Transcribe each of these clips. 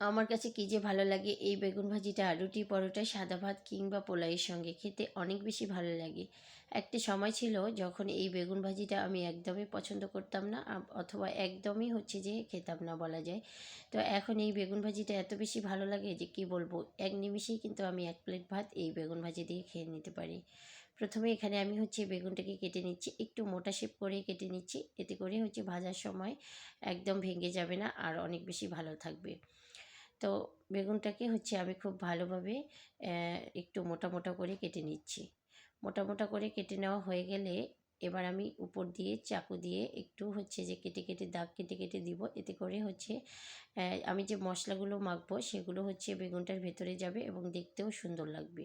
আমার কাছে কী যে ভালো লাগে, এই বেগুন ভাজিটা, রুটি পরোটা, সাদা ভাত কিংবা পোলাওয়ের সঙ্গে খেতে অনেক বেশি ভালো লাগে। একটা সময় ছিল যখন এই বেগুন ভাজিটা আমি একদমই পছন্দ করতাম না অথবা একদমই হচ্ছে যে খেতাম না বলা যায়। তো এখন এই বেগুন ভাজিটা এত বেশি ভালো লাগে যে কি বলব, এক নিমিষেই কিন্তু আমি এক প্লেট ভাত এই বেগুন ভাজি দিয়ে খেয়ে নিতে পারি। প্রথমে এখানে আমি হচ্ছে বেগুনটাকে কেটে নিচ্ছি, একটু মোটা শেপ করে কেটে নিচ্ছি, এতে করে হচ্ছে ভাজার সময় একদম ভেঙে যাবে না আর অনেক বেশি ভালো থাকবে। তো বেগুনটাকে হচ্ছে আমি খুব ভালোভাবে একটু মোটা মোটা করে কেটে নিচ্ছি। মোটা মোটা করে কেটে নেওয়া হয়ে গেলে এবার আমি উপর দিয়ে চাকু দিয়ে একটু হচ্ছে যে কেটে কেটে দাগ কেটে কেটে দিব। এতে করে হচ্ছে আমি যে মশলাগুলো মাখবো সেগুলো হচ্ছে বেগুনটার ভেতরে যাবে এবং দেখতেও সুন্দর লাগবে।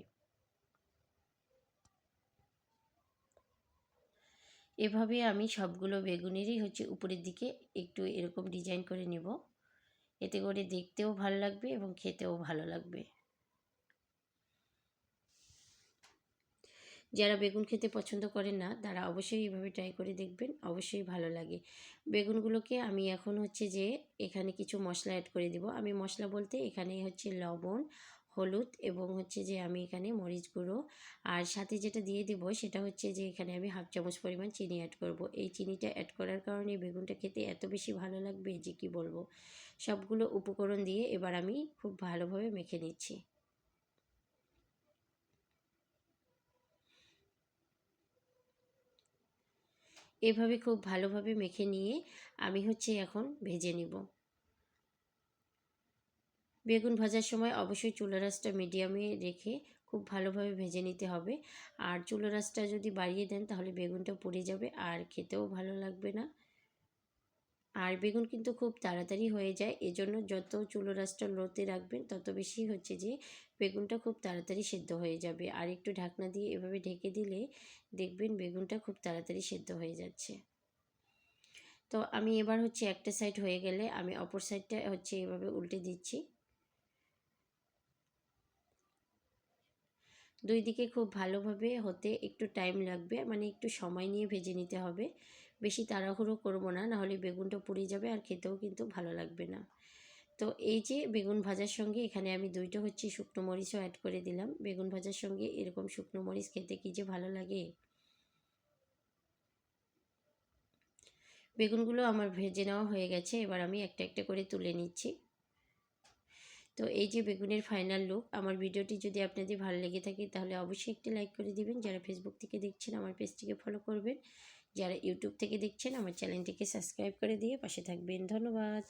এভাবে আমি সবগুলো বেগুনেরই হচ্ছে উপরের দিকে একটু এরকম ডিজাইন করে নেব। এতে করে দেখতেও ভালো লাগবে এবং খেতেও ভালো লাগবে। যারা বেগুন খেতে পছন্দ করেন না, তারা অবশ্যই এইভাবে ট্রাই করে দেখবেন, অবশ্যই ভালো লাগে। বেগুনগুলোকে আমি এখন হচ্ছে যে, এখানে কিছু মশলা অ্যাড করে দিব। আমি মশলা বলতে এখানে হচ্ছে লবণ হলুদ এবং হচ্ছে যে আমি এখানে মরিচ গুঁড়ো। আর সাথে যেটা দিয়ে দিব সেটা হচ্ছে যে এখানে আমি হাফ চামচ পরিমাণ চিনি অ্যাড করব। এই চিনিটা অ্যাড করার কারণে বেগুনটা খেতে এত বেশি ভালো লাগবে যে কি বলব? সবগুলো উপকরণ দিয়ে এবার আমি খুব ভালোভাবে মেখে নিচ্ছি। এভাবে খুব ভালোভাবে মেখে নিয়ে আমি হচ্ছে এখন ভেজে নিব। বেগুন ভাজার সময় অবশ্যই চুলা রাসটা মিডিয়ামে রেখে খুব ভালোভাবে ভেজে নিতে হবে। আর চুলা রাসটা যদি বাড়িয়ে দেন তাহলে বেগুনটা পড়ে যাবে আর খেতেও ভালো লাগবে না। আর বেগুন কিন্তু খুব তাড়াতাড়ি হয়ে যায়, এজন্য যত চুলো রাসটা লোতে রাখবেন তত বেশি হচ্ছে যে বেগুনটা খুব তাড়াতাড়ি সেদ্ধ হয়ে যাবে। আর একটু ঢাকনা দিয়ে এভাবে ঢেকে দিলে দেখবেন বেগুনটা খুব তাড়াতাড়ি সেদ্ধ হয়ে যাচ্ছে। তো আমি এবার হচ্ছে একটা সাইড হয়ে গেলে আমি অপর সাইডটা হচ্ছে এভাবে উল্টে দিচ্ছি। দুই দিকে খুব ভালোভাবে হতে একটু টাইম লাগবে মানে একটু সময় নিয়ে ভেজে নিতে হবে। বেশি তাড়াহুড়ো করব না, নাহলে বেগুনটা পুড়ে যাবে আর খেতেও কিন্তু ভালো লাগবে না। তো এই যে বেগুন ভাজার সঙ্গে এখানে আমি দুইটা হচ্ছে শুকনো মরিচও অ্যাড করে দিলাম। বেগুন ভাজার সঙ্গে এরকম শুকনো মরিচ খেতে কি যে ভালো লাগে? বেগুনগুলো আমার ভেজে নেওয়া হয়ে গেছে, এবার আমি একটা একটা করে তুলে নিচ্ছি। তো এই যে বেগুনের ফাইনাল লুক আমার ভিডিওটি যদি আপনাদের ভালো লেগে থাকে, তাহলে অবশ্যই একটি লাইক করে দিবেন। যারা ফেসবুক থেকে দেখছেন, আমার পেজটিকে ফলো করবেন। যারা ইউটিউব থেকে দেখছেন, আমার চ্যানেলটিকে সাবস্ক্রাইব করে দিয়ে পাশে থাকবেন। ধন্যবাদ।